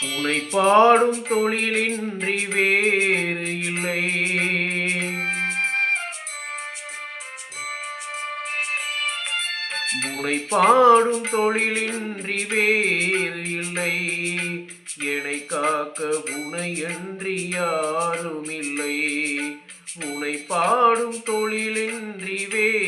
உனை பாடும் தொழிலின்றி வேறு இல்லை. உனை பாடும் தொழிலின்றி வேறு இல்லை. என்னை காக்க உனையன்றி யாரும் இல்லை உனை பாடும் தொழிலின்றி வேறு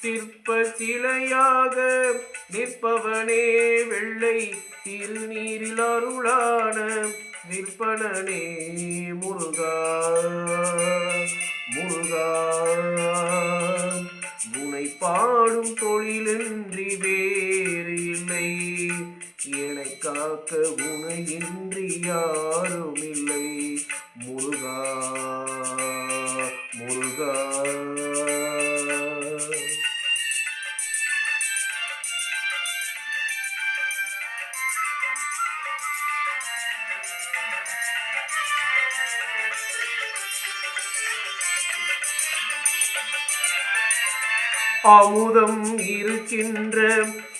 சிற்ப சிலையாக நிற்பவனே வெள்ளை தில் நீரில் அருளான நிற்பனே முருகா முருகா. உனை பாடும் தொழிலின்றி வேறு இல்லை. என்னை காக்க உனையின்றி யாரும் இல்லை. முருகா. அமுதம் இருக்கின்ற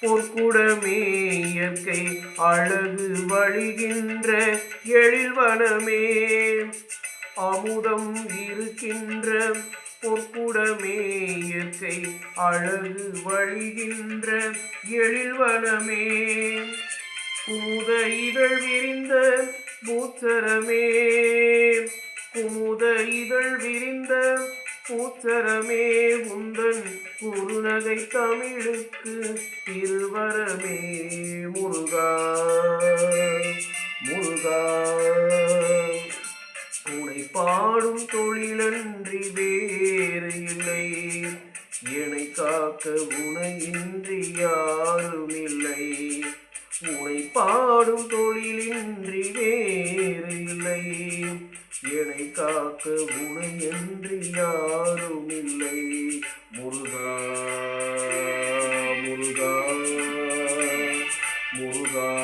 பொற்குடமே இயற்கை அழகு வழிகின்ற எழில்வனமே அமுதம் இருக்கின்ற பொற்குடமே இயற்கை அழகு வழிகின்ற எழில்வனமே குமுத இதழ் விரிந்த பூச்சரமே. குமுத இதழ் விரிந்த பூச்சரமே உந்தன் குறுநகை தமிழுக்கு திருவரமே முருகா முருகா. உனை பாடும் தொழிலன்றி வேறு இல்லை. என்னை காக்க உனையின்றி யாரும் இல்லை உனை பாடும் தொழிலின்றி வேறு இல்லை. என்னை காக்க உனை என்று யாரும் இல்லை. முருகா முருகா முருகா.